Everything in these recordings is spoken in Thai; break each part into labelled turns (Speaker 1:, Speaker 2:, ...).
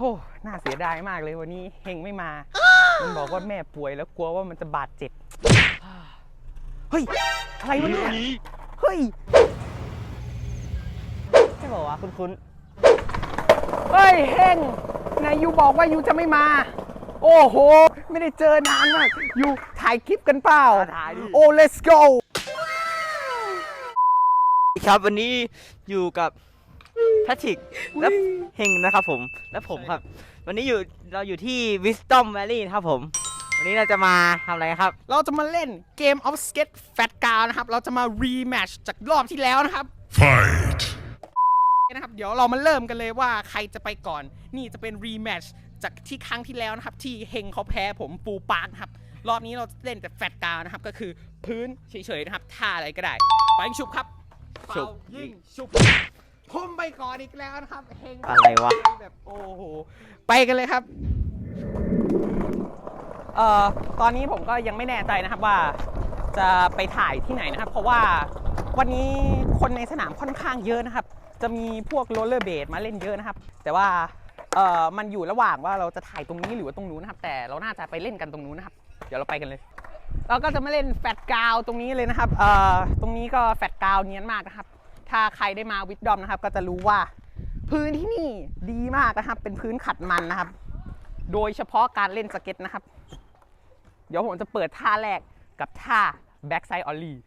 Speaker 1: โอ้น่าเสียดายมากเลยวันนี้เฮงไม่มา มันบอกว่าแม่ป่วยแล้วกลัวว่ามันจะบาดเจ็บ เฮ้ย อะไรวะเนี่ย เฮ้ย
Speaker 2: ใช่บอกว่าคุณคุณ
Speaker 1: เฮ้ยเฮงนายยูบอกว่ายูจะไม่มา โอ้โห ไม่ได้เจอนานมากยูถ่ายคลิปกันเปล่า
Speaker 2: ถ่ายดิ
Speaker 1: โอ้ let's go
Speaker 2: ครับวันนี้อยู่กับ แพทริกและเฮงนะครับผมและผมครับ วันนี้อยู่เราอยู่ที่ Wisdom Valley นะครับผม วันนี้เราจะมาทำอะไรครับ
Speaker 1: เราจะมาเล่น Game of Skate Fat g a r นะครับ เราจะมา rematch จากรอบที่แล้วนะครับ
Speaker 3: Fight!
Speaker 1: นะครับ เดี๋ยวเรามาเริ่มกันเลยว่าใครจะไปก่อน นี่จะเป็น rematch จากที่ครั้งที่แล้วนะครับ ที่เฮงเขาแพ้ผมปูปาร์คนะครับ รอบนี้เราเล่นแต่ Fat g a r นะครับ ก็คือพื้นเฉยๆนะครับท่าอะไรก็ได้ไปยิงชุบครับ
Speaker 2: ชุบ
Speaker 1: เป่ายิงชุบ พุ่มไปก่อนอีกแล้วนะครับเฮง
Speaker 2: อะไรวะ
Speaker 1: แบบโอ้โหไปกันเลยครับ เอ่อตอนนี้ผมก็ยังไม่แน่ใจนะครับว่าจะไปถ่ายที่ไหนนะครับ เพราะว่าวันนี้คนในสนามค่อนข้างเยอะนะครับ จะมีพวกโรลเลอร์เบดมาเล่นเยอะนะครับ แต่ว่าเอ่อมันอยู่ระหว่างว่าเราจะถ่ายตรงนี้หรือว่าตรงนู้นนะครับ แต่เราน่าจะไปเล่นกันตรงนู้นนะครับ เดี๋ยวเราไปกันเลย เราก็จะมาเล่นแฟตกาวตรงนี้เลยนะครับเอ่อตรงนี้ก็แฟตกาวเนียนมากนะครับ ถ้าใครได้มาวิดดอมนะครับ ก็จะรู้ว่า พื้นที่นี่ดีมากนะครับ เป็นพื้นขัดมันนะครับ โดยเฉพาะการเล่นสเก็ตนะครับ เดี๋ยวผมจะเปิดท่าแรกกับท่า backside ollie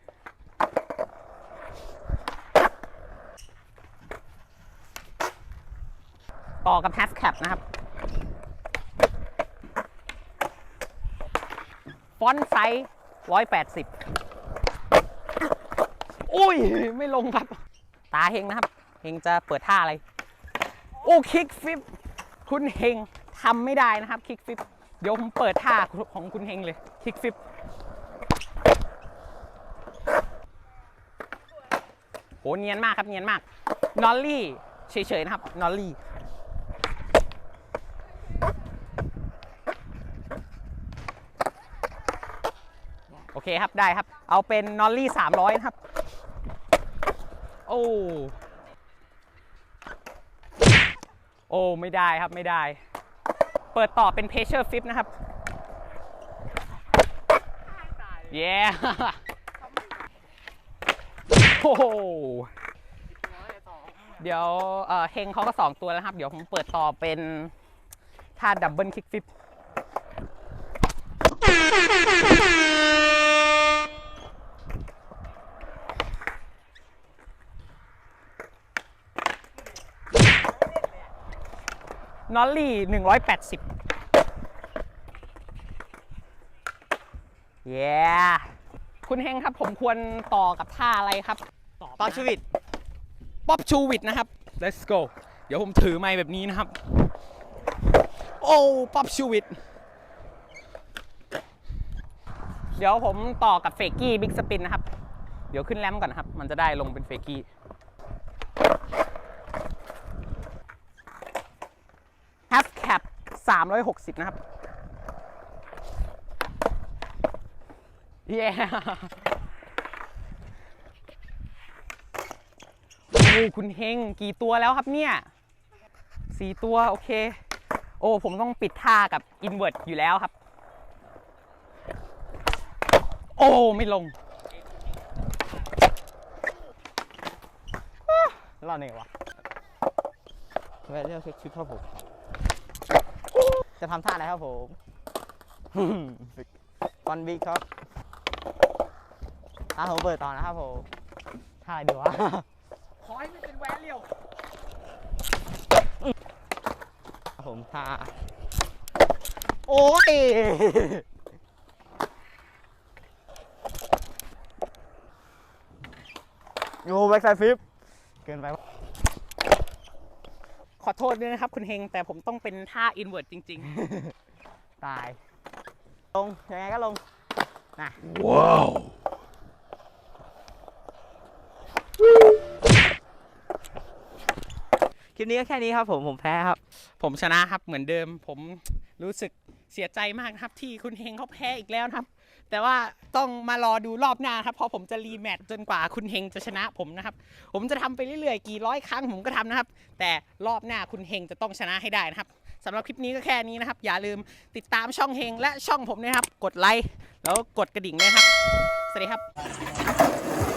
Speaker 1: ต่อกับ half cap นะครับ ฟอนต์ไซส์180 อุ้ย ไม่ลงครับ ตาเฮงนะครับ เฮงจะเปิดท่าอะไร โอ้คิกฟิปคุณเฮงทำไม่ได้นะครับคิกฟิปเดี๋ยวผมเปิดท่าของคุณเฮงเลยคิกฟิปโหเนียนมากครับเนียนมากนอลลี่เฉยๆนะครับนอลลี่โอเคครับได้ครับ เอาเป็นนอลลี่300 นะครับ อ้โอ้ไม่ได้ครับไม่ได้ เปิดต่อเป็นเพเชอร์ฟิปนะครับเย้โอ้เดี๋ยวเอ่อเฮงเขาก็2ตัวแล้วครับ เดี๋ยวผมเปิดต่อเป็นท่าดับเบิลคิกฟิป นอลลี่ 180เย้คุณเฮงครับผมควรต่อกับท่าอะไรครับ
Speaker 2: ปาชีวิต
Speaker 1: ป๊อปชูวิตนะครับ let's go เดี๋ยวผมถือไม้แบบนี้นะครับ โอ้ป๊อปชูวิตเดี๋ยวผมต่อกับเฟกกี้บิ๊กสปินนะครับ เดี๋ยวขึ้นแรมก่อนนะครับ มันจะได้ลงเป็นเฟกกี้ 360 นะครับ เย้โอ้คุณเฮงกี่ตัวแล้วครับเนี่ยสี่ตัวโอเค โอ้ ผมต้องปิดท่ากับอินเว r ร์อยู่แล้วครับ โอ้ ไม่ลง
Speaker 2: รอบนี้วะแวะเรียกเช็คชุดครับผม จะทำท่าอะไรครับผมฟันบิ๊กครับอะผมเปิดต่อนะครับผมท่าอะไรดีวะ
Speaker 1: ขอให้ไม่เป็นแวนเลียว
Speaker 2: ครับผมท่าโอ้ยโอ้แบ็กไซด์ฟิป เกินไปวะ
Speaker 1: ขอโทษด้วยนะครับ คุณเฮงแต่ผมต้องเป็นท่าอินเว r ร์จริง
Speaker 2: ตาย ลง ยังไงก็ลงนะ
Speaker 3: Wow!
Speaker 2: คลิปนี้ก็แค่นี้ครับผมผมแพ้ครับ
Speaker 1: ๆผมชนะครับเหมือนเดิม ผมรู้สึก เสียใจมากนะครับที่คุณเฮงเขาแพ้อีกแล้วครับ แต่ว่าต้องมารอดูรอบหน้าครับเพราะผมจะรีแมตช์จนกว่าคุณเฮงจะชนะผมนะครับ ผมจะทำไปเรื่อยๆ กี่ร้อยครั้งผมก็ทำนะครับ แต่รอบหน้าคุณเฮงจะต้องชนะให้ได้นะครับสำหรับคลิปนี้ก็แค่นี้นะครับ อย่าลืมติดตามช่องเฮงและช่องผมนะครับ กดไลค์แล้วกดกระดิ่งด้วยนะครับ สวัสดีครับ